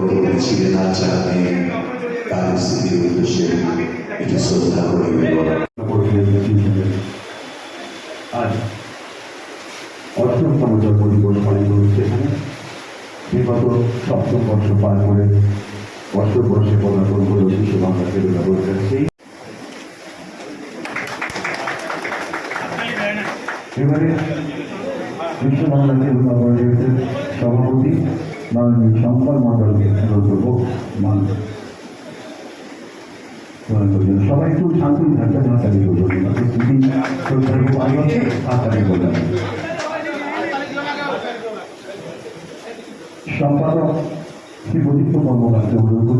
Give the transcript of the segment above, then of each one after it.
প্রথমে ছিলেন আর চাকরি তার স্মৃতির উদ্দেশ্যে একটি শ্রদ্ধা করে বিবরণ আজ অষ্টমতম জন্মদিবস পালিত হচ্ছে এখানে। বিগত সপ্তম বর্ষ পার করে অষ্টম বর্ষে পদার্পণ করে শিশু বাংলা কেরুলা সেই। এবারে বিশ্ব বাংলা কেরুলা পরিষদের সভাপতি মাননীয় শঙ্কর মন্ডলকে অনুরোধ করব সবাই একটু শান্তি থাকবে না তাদের করব সম্পাদক শ্রী প্রদীপ্ত কর্মকারকে অনুরোধ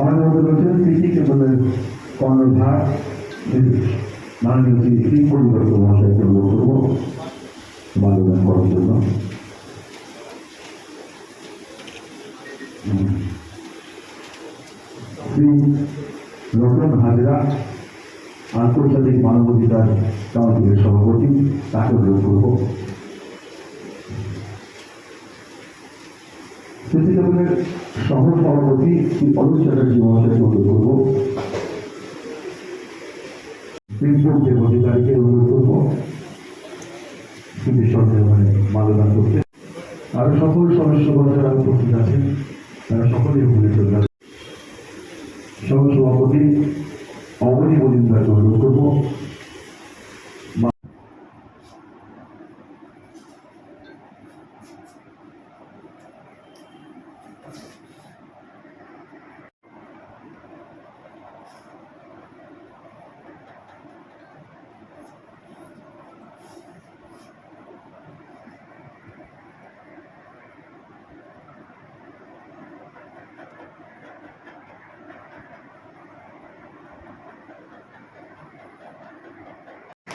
আমাদের মধ্যে রয়েছেন কৃষি কেবলের কর্ণধার মাননীয় শ্রী শ্রী পরিবর্তন মহাশয়কে অনুরোধ করব মাল্যদান করার জন্য। শ্রী রতন হাজরা, আন্তর্জাতিক মানবাধিকার কাউন্সিলের সভাপতি, তাকে অনুরোধ করব স্মৃতিকেবলের সহ সভাপতি শ্রী অরুণ চ্যাটার্জি মহাশয়কে অনুরোধ করব যে অধিকারীকে অনুরোধ করব সন্দেহ মানে মালদান করতে। আর সকল সদস্যগণ যারা উপস্থিত আছেন তারা সকলেই উপনীত চলে সহ সভাপতি অবনী মজুমদারকে অনুরোধ করব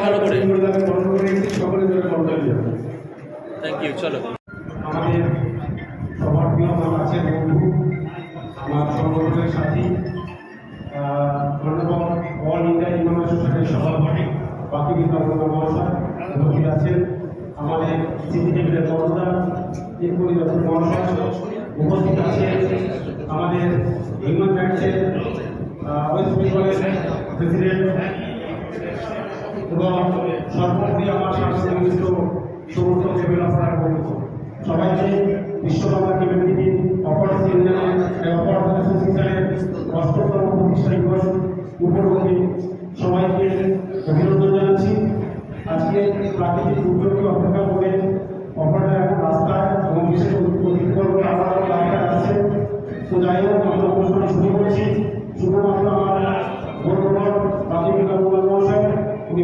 ভালো করে। থ্যাংক ইউ চলো। আমাদের আছে সাথী ইন্ডিয়া আছেন আমাদের উপস্থিত আছেন আমাদের হিউম্যান রাইটসের ওয়েস্ট বেঙ্গলের প্রেসিডেন্ট এবং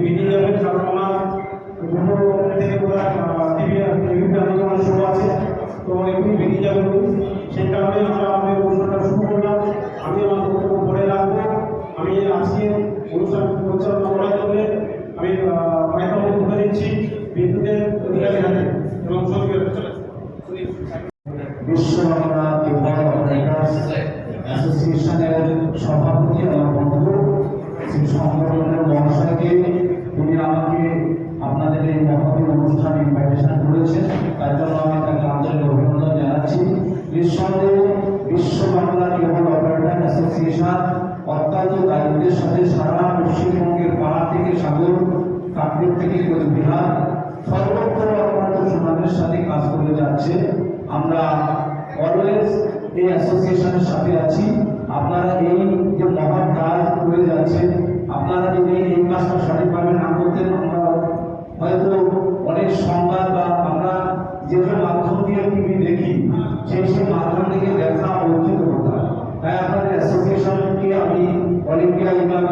বেরিয়ে যাবেন কারণ থেকে ওরা টিভি টিভিতে আলোচনা শো আছে। তো এখনই বেরিয়ে যাবেন সেই কারণে আমরা আমাদের অনুষ্ঠানটা শুরু আমি আমার বক্তব্য বলে রাখব। আমি আজকে দায়িত্বের সাথে সারা পশ্চিমবঙ্গের পাড়া থেকে সাগর কাকদ্বীপ থেকে কোচবিহার সর্বত্র অত্যন্ত সুনামের সাথে কাজ করে যাচ্ছে। আমরা অলওয়েজ এই অ্যাসোসিয়েশনের সাথে আছি। আপনারা এই যে মহান কাজ করে যাচ্ছেন, আপনারা যদি এই কাজটা সঠিকভাবে না করতেন, আমরা হয়তো অনেক সংবাদ বা আমরা যে মাধ্যম দিয়ে টিভি দেখি, সেই সেই মাধ্যম থেকে দেখা বঞ্চিত হতাম। তাই আপনাদের অ্যাসোসিয়েশনকে আমি অল ইন্ডিয়া ইমাম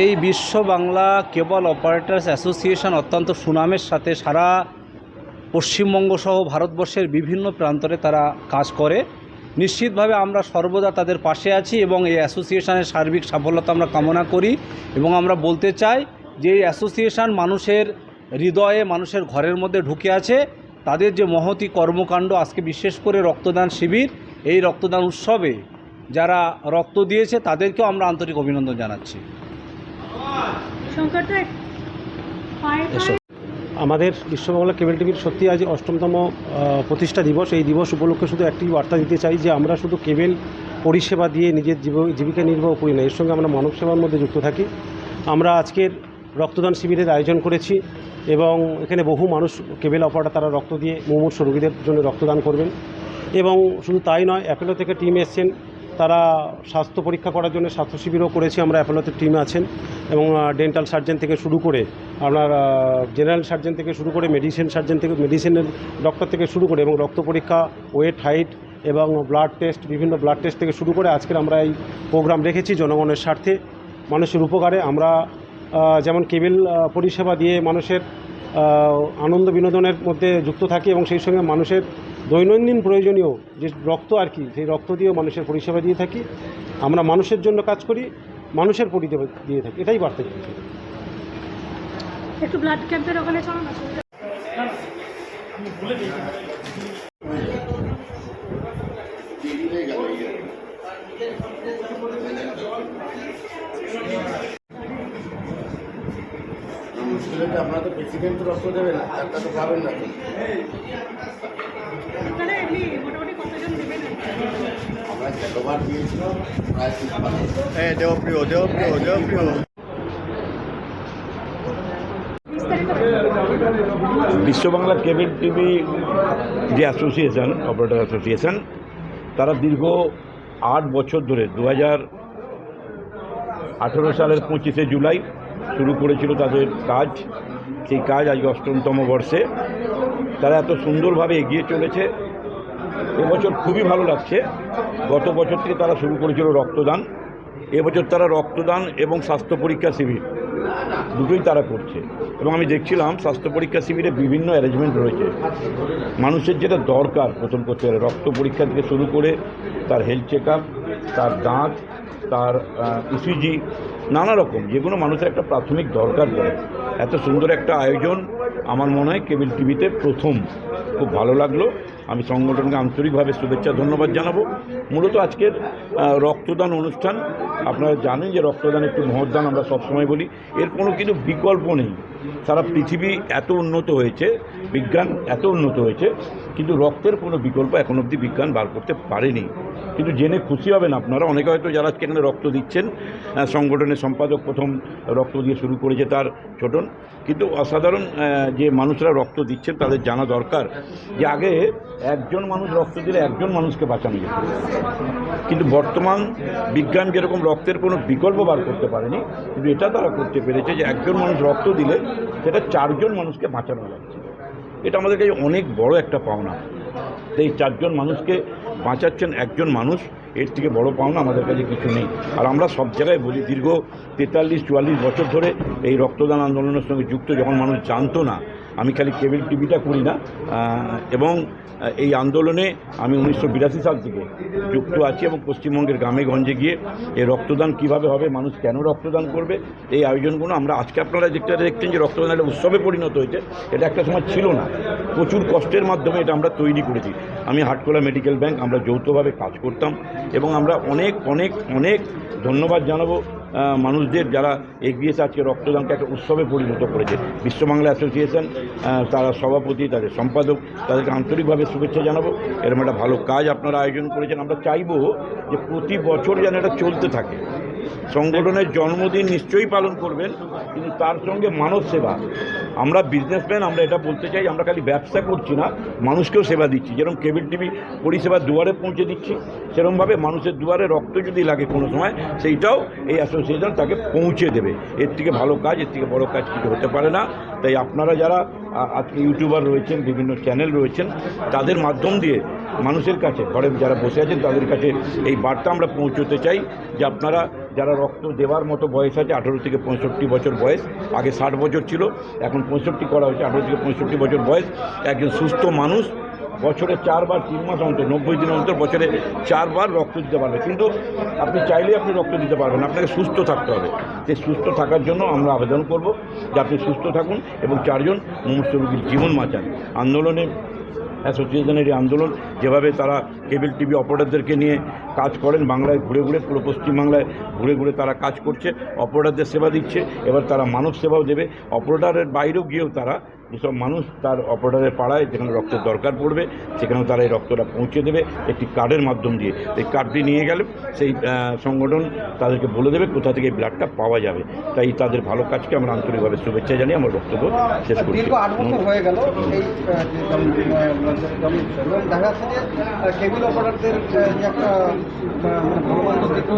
এই বিশ্ব বাংলা কেবল অপারেটরস অ্যাসোসিয়েশন অত্যন্ত সুনামের সাথে সারা পশ্চিমবঙ্গ সহ ভারতবর্ষের বিভিন্ন প্রান্তরে তারা কাজ করে। নিশ্চিতভাবে আমরা সর্বদা তাদের পাশে আছি এবং এই অ্যাসোসিয়েশনের সার্বিক সাফল্যতা আমরা কামনা করি এবং আমরা বলতে চাই যে এই অ্যাসোসিয়েশন মানুষের হৃদয়ে, মানুষের ঘরের মধ্যে ঢুকে আছে। তাদের যে মহতি কর্মকাণ্ড, আজকে বিশেষ করে রক্তদান শিবির, এই রক্তদান উৎসবে যারা রক্ত দিয়েছে তাদেরকেও আমরা আন্তরিক অভিনন্দন জানাচ্ছি। আমাদের বিশ্ববাংলা কেবল টিভির সত্যি আজ অষ্টমতম প্রতিষ্ঠা দিবস। এই দিবস উপলক্ষে শুধু একটি বার্তা দিতে চাই যে আমরা শুধু কেবল পরিষেবা দিয়ে নিজের জীব- জীবিকা নির্বাহ করি না এর সঙ্গে আমরা মানব সেবার মধ্যে যুক্ত থাকি। আমরা আজকের রক্তদান শিবিরের আয়োজন করেছি এবং এখানে বহু মানুষ কেবল অপারেটর তারা রক্ত দিয়ে মুমূর্ষ রোগীদের জন্য রক্তদান করবেন। এবং শুধু তাই নয় অ্যাপেলো থেকে টিম এসছেন তারা স্বাস্থ্য পরীক্ষা করার জন্য স্বাস্থ্য শিবিরও করেছি, আমরা অ্যাপোলোতে টিম আছেন এবং ডেন্টাল সার্জন থেকে শুরু করে আপনার জেনারেল সার্জন থেকে শুরু করে মেডিসিন সার্জন থেকে মেডিসিনের ডক্টর থেকে শুরু করে এবং রক্ত পরীক্ষা ওয়েট হাইট এবং ব্লাড টেস্ট বিভিন্ন ব্লাড টেস্ট থেকে শুরু করে আজকের আমরা এই প্রোগ্রাম রেখেছি জনগণের স্বার্থে, মানুষের উপকারে। আমরা যেমন কেবল পরিষেবা দিয়ে মানুষের আনন্দ বিনোদনের মধ্যে যুক্ত থাকি এবং সেই সঙ্গে মানুষের দৈনন্দিন প্রয়োজনীয় যে রক্ত আর কি সেই রক্ত দিয়েও মানুষের পরিষেবা দিয়ে থাকি আমরা মানুষের জন্য কাজ করি মানুষের পরিষেবা দিয়ে থাকি এটাই বার্তা দিতে চাই। একটু ব্লাড ক্যাম্পের ওখানে চলো না আপনারা তো প্রেসিডেন্ট রক্ত দেবে না। একটা তো পাবেন না আমরা যতবার দিয়েছিলাম প্রায় হ্যাঁ দেবপ্রিয় দেবপ্রিয় দেবপ্রিয় বিশ্ব বাংলা কেবল টিভি যে অ্যাসোসিয়েশন অপারেটর অ্যাসোসিয়েশন তারা দীর্ঘ আট বছর ধরে দু হাজার আঠেরো সালের পঁচিশে জুলাই শুরু করেছিল তাদের কাজ, সেই কাজ আজ অষ্টমতম বর্ষে। তারা এত সুন্দরভাবে এগিয়ে চলেছে। এবছর খুবই ভালো লাগছে। গত বছর থেকে তারা শুরু করেছিল রক্তদান। এবছর তারা রক্তদান এবং স্বাস্থ্য পরীক্ষা শিবির দুটোই তারা করছে। এবং আমি দেখছিলাম স্বাস্থ্য পরীক্ষা শিবিরে বিভিন্ন অ্যারেঞ্জমেন্ট রয়েছে। মানুষের যেটা দরকার প্রথম করতে গেলে, রক্ত পরীক্ষা থেকে শুরু করে তার হেলথ চেক তার দাঁত তার ইসিজি নানা রকম যেগুলো মানুষের একটা প্রাথমিক দরকার পড়ে। এত সুন্দর একটা আয়োজন, আমার মনে হয় কেবল টিভিতে প্রথম। খুব ভালো লাগল। আমি সংগঠনকে আন্তরিকভাবে শুভেচ্ছা, ধন্যবাদ জানাব। মূলত আজকের রক্তদান অনুষ্ঠান, আপনারা জানেন যে রক্তদান একটি মহৎদান আমরা সবসময় বলি। এর কোনো কিন্তু বিকল্প নেই। সারা পৃথিবী এত উন্নত হয়েছে, বিজ্ঞান এত উন্নত হয়েছে, কিন্তু রক্তের কোনো বিকল্প এখন অবধি বিজ্ঞান বার করতে পারেনি। কিন্তু জেনে খুশি হবেন আপনারা, অনেকে হয়তো যারা আজকে এখানে রক্ত দিচ্ছেন সংগঠনের সম্পাদক প্রথম রক্ত দিয়ে শুরু করেছে তার ছোটন, কিন্তু অসাধারণ যে মানুষরা রক্ত দিচ্ছেন তাদের জানা দরকার যে আগে একজন মানুষ রক্ত দিলে একজন মানুষকে বাঁচানো যেত। কিন্তু বর্তমান বিজ্ঞান যেরকম রক্তের কোনো বিকল্প বার করতে পারেনি, কিন্তু এটা তারা করতে পেরেছে যে একজন মানুষ রক্ত দিলে সেটা চারজন মানুষকে বাঁচানো যাচ্ছে এটা আমাদের কাছে অনেক বড় একটা পাওনা। এই চারজন মানুষকে বাঁচাচ্ছেন একজন মানুষ, এর থেকে বড় পাওনা আমাদের কাছে কিছু নেই। আর আমরা সব জায়গায় বলি, দীর্ঘ তেতাল্লিশ, চুয়াল্লিশ বছর ধরে এই রক্তদান আন্দোলনের সঙ্গে যুক্ত, যখন মানুষ জানতো না আমি খালি কেবল টিভিটা করি না এবং এই আন্দোলনে আমি উনিশশো বিরাশি সাল থেকে যুক্ত আছি এবং পশ্চিমবঙ্গের গ্রামে গঞ্জে গিয়ে এই রক্তদান কীভাবে হবে, মানুষ কেন রক্তদান করবে, এই আয়োজনগুলো আমরা আজকে আপনারা যেটা দেখছেন যে রক্তদান একটা উৎসবে পরিণত হয়েছে, এটা একটা সময় ছিল না, প্রচুর কষ্টের মাধ্যমে এটা আমরা তৈরি করেছি। আমি হাটকোলা মেডিকেল ব্যাংক, আমরা যৌথভাবে কাজ করতাম এবং আমরা অনেক অনেক অনেক ধন্যবাদ জানাব মানুষদের যারা এগিয়েছে আজকে রক্তদানকে একটা উৎসবে পরিণত করেছে। বিশ্ব বাংলা অ্যাসোসিয়েশন তারা সভাপতি, তাদের সম্পাদক, তাদেরকে আন্তরিকভাবে শুভেচ্ছা জানাব। এরকম একটা ভালো কাজ আপনারা আয়োজন করেছেন। আমরা চাইব যে প্রতি বছর যেন এটা চলতে থাকে। সংগঠনের জন্মদিন নিশ্চয়ই পালন করবেন, কিন্তু তার সঙ্গে মানব সেবা। আমরা বিজনেসম্যান আমরা এটা বলতে চাই, আমরা খালি ব্যবসা করছি না, মানুষকেও সেবা দিচ্ছি। যেরকম কেবিল টিভি পরিষেবা দুয়ারে পৌঁছে দিচ্ছি, সেরকমভাবে মানুষের দুয়ারে রক্ত যদি লাগে কোনো সময়, সেইটাও এই অ্যাসোসিয়েশন তাকে পৌঁছে দেবে। এর থেকে ভালো কাজ, এর থেকে বড় কাজ কিছু হতে পারে না। তাই আপনারা যারা আজকে ইউটিউবার রয়েছেন, বিভিন্ন চ্যানেল রয়েছেন, তাদের মাধ্যম দিয়ে মানুষের কাছে, ঘরে যারা বসে আছেন, তাদের কাছে এই বার্তা আমরা পৌঁছতে চাই যে আপনারা যারা রক্ত দেওয়ার মতো বয়স আছে, আঠেরো থেকে পঁয়ষট্টি বছর বয়স, আগে ষাট বছর ছিল, এখন পঁয়ষট্টি করা হয়েছে, আঠেরো থেকে পঁয়ষট্টি বছর বয়স। একজন সুস্থ মানুষ বছরে চারবার, তিন মাস অন্তর, নব্বই দিন অন্তর বছরে চারবার রক্ত দিতে পারবে। কিন্তু আপনি চাইলেই আপনি রক্ত দিতে পারবেন আপনাকে সুস্থ থাকতে হবে। সেই সুস্থ থাকার জন্য আমরা আবেদন করব যে আপনি সুস্থ থাকুন এবং চারজন মুমূর্ষ রোগীর জীবন বাঁচান। আন্দোলনে অ্যাসোসিয়েশনের এই আন্দোলন। যেভাবে তারা কেবল টিভি অপারেটরদেরকে নিয়ে কাজ করেন, বাংলায় ঘুরে ঘুরে পুরো পশ্চিমবাংলায় ঘুরে ঘুরে তারা কাজ করছে, অপারেটরদের সেবা দিচ্ছে। এবার তারা মানব সেবাও দেবে। অপারেটারের বাইরেও গিয়েও তারা যেসব মানুষ তার অপারেটরের পাড়ায় যেখানে রক্তের দরকার পড়বে সেখানেও তারা এই রক্তটা পৌঁছে দেবে একটি কার্ডের মাধ্যম দিয়ে। এই কার্ডটি নিয়ে গেলে সেই সংগঠন তাদেরকে বলে দেবে কোথা থেকে এই ব্লাডটা পাওয়া যাবে। তাই তাদের ভালো কাজকে আমরা আন্তরিকভাবে শুভেচ্ছা জানিয়ে আমার বক্তব্য শেষ করছি। হয়ে গেল দেখা যাচ্ছে যে কেবিল অপারেটরদের যে একটা দেখছেন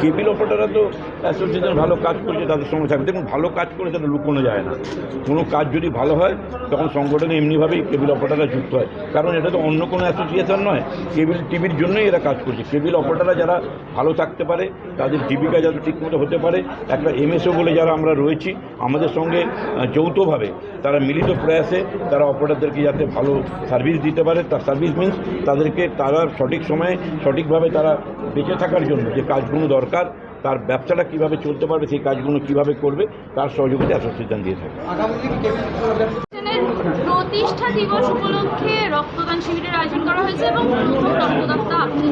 কেবিল অপারেটাররা তো অ্যাসোসিয়েশন ভালো কাজ করছে তাদের সঙ্গে থাকবে। দেখুন ভালো কাজ করে সেটা লুকোনো যায় না। কোনো কাজ যদি ভালো হয়, তখন সংগঠনে এমনিভাবেই কেবিল অপারেটাররা যুক্ত হয়। কারণ এটা তো অন্য কোনো অ্যাসোসিয়েশন নয়। কেবিল টিভির জন্যই এরা কাজ করছে। কেবিল অপারেটাররা যারা ভালো থাকতে পারে, তাদের জীবিকা যাতে ঠিকমতো হতে পারে, একটা এমএসও বলে যারা আমরা রয়েছি, আমাদের সঙ্গে যৌথভাবে তারা মিলিত প্রয়াসে তারা অপারেটারদেরকে যাতে ভালো সার্ভিস দিতে পারে, তার সার্ভিস মিন্স তাদেরকে তারা সঠিক সময়ে সঠিকভাবে তারা বেঁচে থাকার জন্য যে কাজগুলো দরকার তার ব্যবসাটা কীভাবে চলতে পারবে সেই কাজগুলো কীভাবে করবে তার সহযোগিতা অ্যাসোসিয়েশন দিয়ে থাকে। প্রতিষ্ঠা দিবস উপলক্ষে রক্তদান শিবিরের আয়োজন করা হয়েছে এবং রক্তদাতা আপনি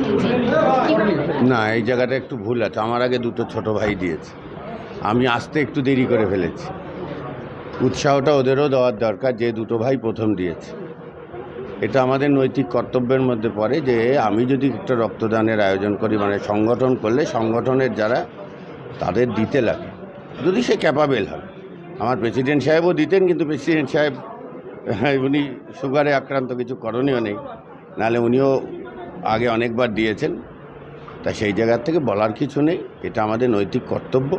না এই জায়গাটা একটু ভুল আছে। আমার আগে দুটো ছোট ভাই দিয়েছে। আমি আসতে একটু দেরি করে ফেলেছি। উৎসাহটা ওদেরও দেওয়ার দরকার যে দুটো ভাই প্রথম দিয়েছে। এটা আমাদের নৈতিক কর্তব্যের মধ্যে পড়ে যে আমি যদি একটা রক্তদানের আয়োজন করি মানে সংগঠন করলে সংগঠনের যারা তাদের দিতে লাগে। যদি সে ক্যাপাবেল হয়। আমার প্রেসিডেন্ট সাহেবও দিতেন কিন্তু প্রেসিডেন্ট সাহেব হ্যাঁ, উনি সুগারে আক্রান্ত কিছু করণীয় নেই। নাহলে উনিও আগে অনেকবার দিয়েছেন। তা সেই জায়গার থেকে বলার কিছু নেই। এটা আমাদের নৈতিক কর্তব্য।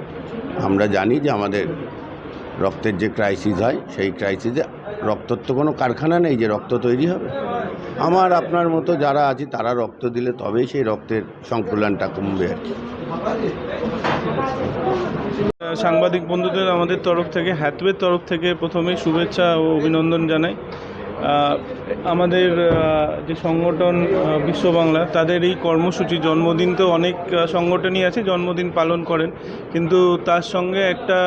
আমরা জানি যে আমাদের রক্তের যে ক্রাইসিস হয় সেই ক্রাইসিসে রক্তর তো কোনো কারখানা নেই যে রক্ত তৈরি হবে। আমার আপনার মতো যারা আছে, তারা রক্ত দিলে তবেই সেই রক্তের সংকুলনটা কমবে আর কি। সাংবাদিক বন্ধুদের আমাদের তরফ থেকে, হ্যাথওয়ের তরফ থেকে প্রথমে শুভেচ্ছা ও অভিনন্দন জানাই। আমাদের যে সংগঠন বিশ্ব বাংলা, তাদের এই কর্মসূচি, জন্মদিন তো অনেক সংগঠনই আছে, জন্মদিন পালন করেন। কিন্তু তার সঙ্গে একটা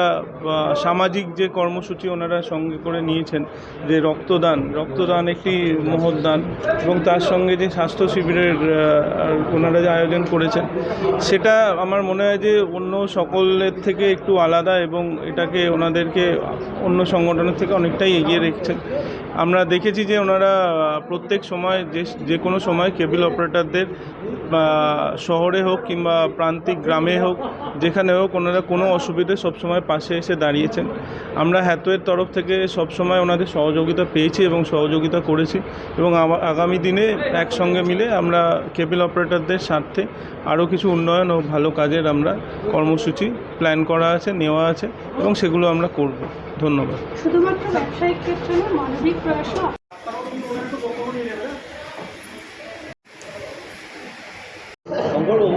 সামাজিক যে কর্মসূচি ওনারা সঙ্গে করে নিয়েছেন, যে রক্তদান রক্তদান একটি মহৎ দান এবং তার সঙ্গে যে স্বাস্থ্য শিবিরের ওনারা যে আয়োজন করেছেন, সেটা আমার মনে হয় যে অন্য সকলের থেকে একটু আলাদা এবং এটাকে ওনাদেরকে অন্য সংগঠনের থেকে অনেকটাই এগিয়ে রেখেছেন। আমরা দেখেছি যে ওনারা প্রত্যেক সময় যে যে কোনো সময় কেবল অপারেটরদের শহরে হোক কিংবা প্রান্তিক গ্রামে হোক, যেখানে হোক, ওনারা কোনো অসুবিধে সবসময় পাশে এসে দাঁড়িয়েছেন। আমরা হ্যাথওয়ের তরফ থেকে সবসময় ওনাদের সহযোগিতা পেয়েছি এবং সহযোগিতা করেছি এবং আগামী দিনে একসঙ্গে মিলে আমরা কেবল অপারেটরদের স্বার্থে আরও কিছু উন্নয়ন ও ভালো কাজের আমরা কর্মসূচি প্ল্যান করা আছে, নেওয়া আছে এবং সেগুলো আমরা করব। ধন্যবাদ। শুধুমাত্র ব্যবসায়িক ক্ষেত্রে মানবিক প্রয়াসও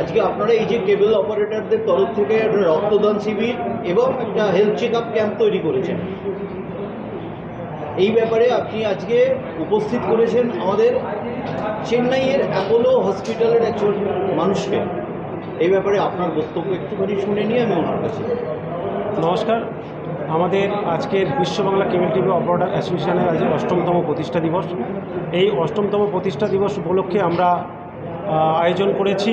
আজকে আপনারা এই যে কেবল অপারেটরদের তরফ থেকে একটা রক্তদান শিবির এবং একটা হেলথ চেক আপ ক্যাম্প তৈরি করেছেন। এই ব্যাপারে আপনি আজকে উপস্থিত করেছেন আমাদের চেন্নাইয়ের অ্যাপোলো হসপিটালের একজন মানুষকে। এই ব্যাপারে আপনার বক্তব্য একটুখানি শুনে নিয়ে আমি ওনার কাছে নমস্কার। আমাদের আজকের বিশ্ববাংলা কেবল টিভি অপারেটর অ্যাসোসিয়েশনের আজ অষ্টমতম প্রতিষ্ঠা দিবস। এই অষ্টমতম প্রতিষ্ঠা দিবস উপলক্ষে আমরা আয়োজন করেছি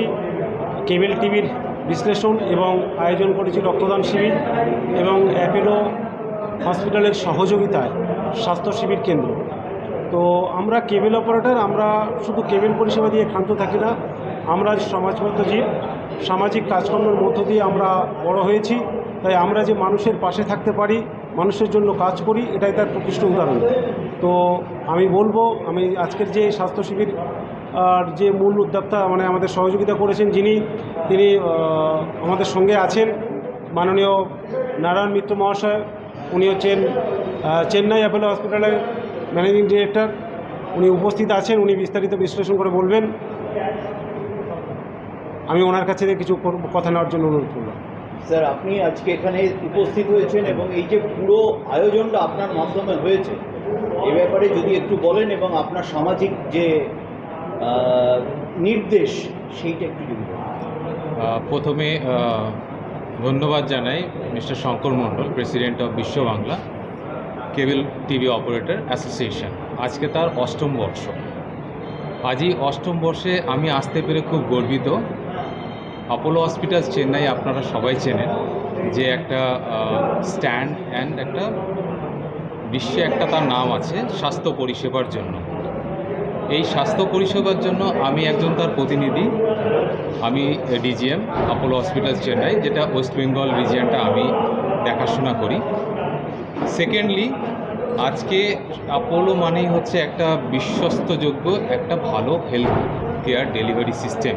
কেবল টিভির বিশ্লেষণ এবং আয়োজন করেছি রক্তদান শিবির এবং অ্যাপেলো হসপিটালের সহযোগিতায় স্বাস্থ্য শিবির কেন্দ্র। তো আমরা কেবেল অপারেটর, আমরা শুধু কেবেল পরিষেবা দিয়ে ক্ষান্ত থাকি না, আমরা সমাজবদ্ধ জীব, সামাজিক কাজকর্মের মধ্য দিয়ে আমরা বড় হয়েছি। তাই আমরা যে মানুষের পাশে থাকতে পারি, মানুষের জন্য কাজ করি, এটাই তার প্রকৃষ্ট উদাহরণ। তো আমি বলব, আমি আজকের যে স্বাস্থ্য শিবির আর যে মূল উদ্যোক্তা মানে আমাদের সহযোগিতা করেছেন যিনি, তিনি আমাদের সঙ্গে আছেন, মাননীয় নারায়ণ মিত্র মহাশয়, উনি হচ্ছেন চেন্নাই অ্যাপোলো হসপিটালের ম্যানেজিং ডিরেক্টর, উনি উপস্থিত আছেন, উনি বিস্তারিত বিশ্লেষণ করে বলবেন। আমি ওনার কাছে কিছু কথা নেওয়ার জন্য অনুরোধ করলাম। স্যার, আপনি আজকে এখানে উপস্থিত হয়েছেন এবং এই যে পুরো আয়োজনটা আপনার মাধ্যমে হয়েছে, এ ব্যাপারে যদি একটু বলেন এবং আপনার সামাজিক যে নির্দেশ, সেইটা একটু যদি প্রথমে ধন্যবাদ জানাই mister Shankar Mondal, president of Biswa Bangla cable TV operator association. আজকে তার অষ্টম বর্ষ। আজই অষ্টম বর্ষে আমি আসতে পেরে খুব গর্বিত। অ্যাপোলো হসপিটাল চেন্নাই আপনারা সবাই চেনেন, যে একটা স্ট্যান্ড অ্যান্ড একটা বিশ্বে একটা তার নাম আছে, স্বাস্থ্য পরিষেবার জন্য। এই স্বাস্থ্য পরিষেবার জন্য আমি একজন তার প্রতিনিধি। আমি ডিজিএম অ্যাপোলো হসপিটাল চেন্নাই যেটা ওয়েস্ট বেঙ্গল রিজিয়নটা আমি দেখাশোনা করি। সেকেন্ডলি আজকে অ্যাপোলো মানেই হচ্ছে একটা বিশ্বস্তযোগ্য, একটা ভালো হেলথ কেয়ার ডেলিভারি সিস্টেম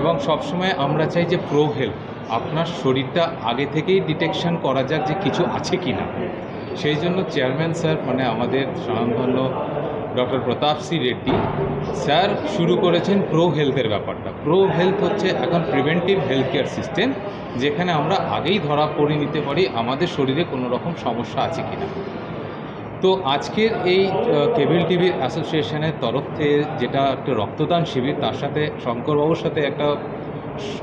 এবং সবসময় আমরা চাই যে প্রো হেলথ আপনার শরীরটা আগে থেকেই ডিটেকশন করা যাক যে কিছু আছে কি না সেই জন্য চেয়ারম্যান স্যার মানে আমাদের স্বনামধন্য doctor Pratap C Reddy, sir শুরু করেছেন প্রো হেলথের ব্যাপারটা। প্রো হেলথ হচ্ছে এখন প্রিভেন্টিভ হেলথ কেয়ার সিস্টেম যেখানে আমরা আগেই ধরা পড়ে নিতে পারি আমাদের শরীরে কোনো রকম সমস্যা আছে কি না। তো আজকের এই কেবল টিভি অ্যাসোসিয়েশনের তরফ থেকে যেটা একটা রক্তদান শিবির, তার সাথে শঙ্করবাবুর সাথে একটা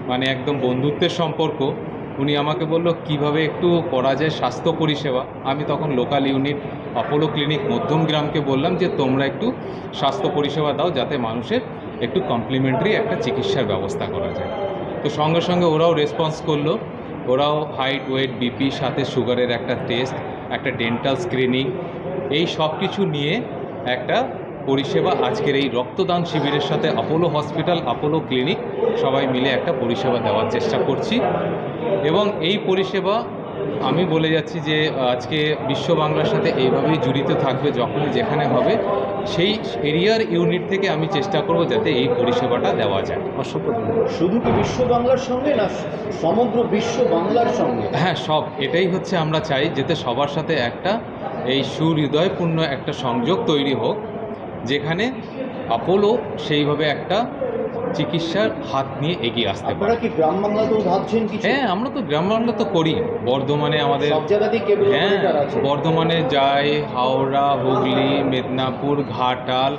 মানে একদম বন্ধুত্বের সম্পর্ক উনি আমাকে বলল, কীভাবে একটু করা যায় স্বাস্থ্য পরিষেবা? আমি তখন লোকাল ইউনিট অপোলো ক্লিনিক মধ্যমগ্রামকে বললাম যে, তোমরা একটু স্বাস্থ্য পরিষেবা দাও যাতে মানুষের একটু কমপ্লিমেন্টারি একটা চিকিৎসার ব্যবস্থা করা যায়। তো সঙ্গে সঙ্গে ওরাও রেসপন্স করল। ওরাও হাইট ওয়েট বিপি সাথে সুগারের একটা টেস্ট একটা ডেন্টাল স্ক্রিনিং এই সব কিছু নিয়ে একটা পরিষেবা আজকের এই রক্তদান শিবিরের সাথে অপোলো হসপিটাল অপোলো ক্লিনিক সবাই মিলে একটা পরিষেবা দেওয়ার চেষ্টা করছি। এবং এই পরিষেবা আমি বলে যাচ্ছি যে আজকে বিশ্ব বাংলার সাথে এইভাবেই জড়িত থাকবে যখনই যেখানে হবে সেই এরিয়ার ইউনিট থেকে আমি চেষ্টা করব যাতে এই পরিষেবাটা দেওয়া যায়। অসংখ্য শুধু কি বিশ্ব বাংলার সঙ্গে না সমগ্র বিশ্ব বাংলার সঙ্গে? হ্যাঁ সব। এটাই হচ্ছে আমরা চাই যাতে সবার সাথে একটা এই সুহৃদয়পূর্ণ একটা সংযোগ তৈরি হোক যেখানে অপোলো সেইভাবে একটা চিকিৎসার হাত নিয়ে এগিয়ে আসতে পারে। কি গ্রাম বাংলাতেও ভাবছেন কিছু? হ্যাঁ আমরা তো গ্রাম বাংলা তো করি। বর্ধমানে আমাদের হ্যাঁ বর্ধমানে যাই হাওড়া হুগলি মেদিনীপুর ঘাটাল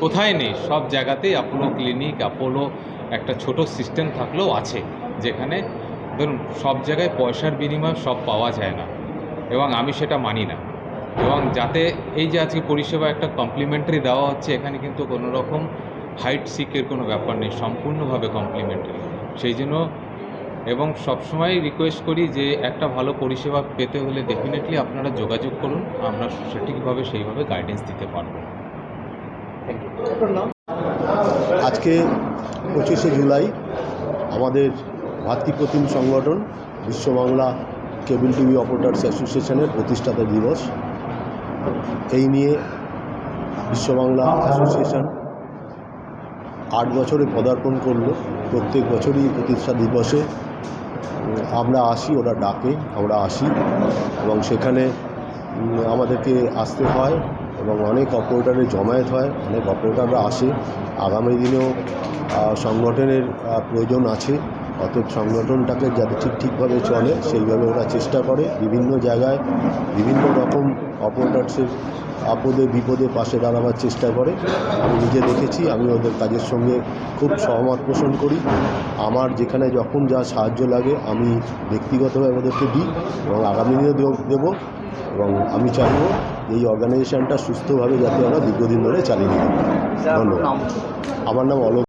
কোথায় নেই সব জায়গাতেই অ্যাপোলো ক্লিনিক অ্যাপোলো একটা ছোট সিস্টেম থাকলেও আছে যেখানে ধরুন সব জায়গায় পয়সার বিনিময়ে সব পাওয়া যায় না এবং আমি সেটা মানি না। এবং যাতে এই যে আজকে পরিষেবা একটা কমপ্লিমেন্টারি দেওয়া হচ্ছে এখানে কিন্তু কোনো রকম হাইট সিকের কোনো ব্যাপার নেই সম্পূর্ণভাবে কমপ্লিমেন্টারি সেই জন্য এবং সবসময় রিকোয়েস্ট করি যে একটা ভালো পরিষেবা পেতে হলে ডেফিনেটলি আপনারা যোগাযোগ করুন আমরা সঠিকভাবে সেইভাবে গাইডেন্স দিতে পারব। আজকে পঁচিশে জুলাই আমাদের ভাতৃপ্রতিম সংগঠন বিশ্ববাংলা কেবল টিভি অপারেটার্স অ্যাসোসিয়েশনের প্রতিষ্ঠাতা দিবস। এই নিয়ে বিশ্ববাংলা অ্যাসোসিয়েশন আট বছরে পদার্পণ করল। প্রত্যেক বছরই প্রতিষ্ঠা দিবসে আমরা আসি, ওরা ডাকে, আমরা আসি। এবং সেখানে আমাদেরকে আসতে হয় এবং অনেক অপারেটারের জমায়েত হয়, অনেক অপারেটাররা আসে। আগামী দিনেও সংগঠনের প্রয়োজন আছে। অতএব সংগঠনটাকে যাতে ঠিক ঠিকভাবে চলে সেইভাবে ওরা চেষ্টা করে বিভিন্ন জায়গায় বিভিন্ন রকম অপারেটার্সের আপদে বিপদে পাশে দাঁড়াবার চেষ্টা করে। আমি নিজে দেখেছি আমি ওদের কাজের সঙ্গে খুব সহমত পোষণ করি। আমার যেখানে যখন যা সাহায্য লাগে আমি ব্যক্তিগতভাবে ওদেরকে দিই এবং আগামী দিনে দেব- দেবো এবং আমি চাইব এই অর্গানাইজেশনটা সুস্থভাবে যাতে আমরা দীর্ঘদিন ধরে চালিয়ে নিতে পারি। ধন্যবাদ। আমার নাম অলোক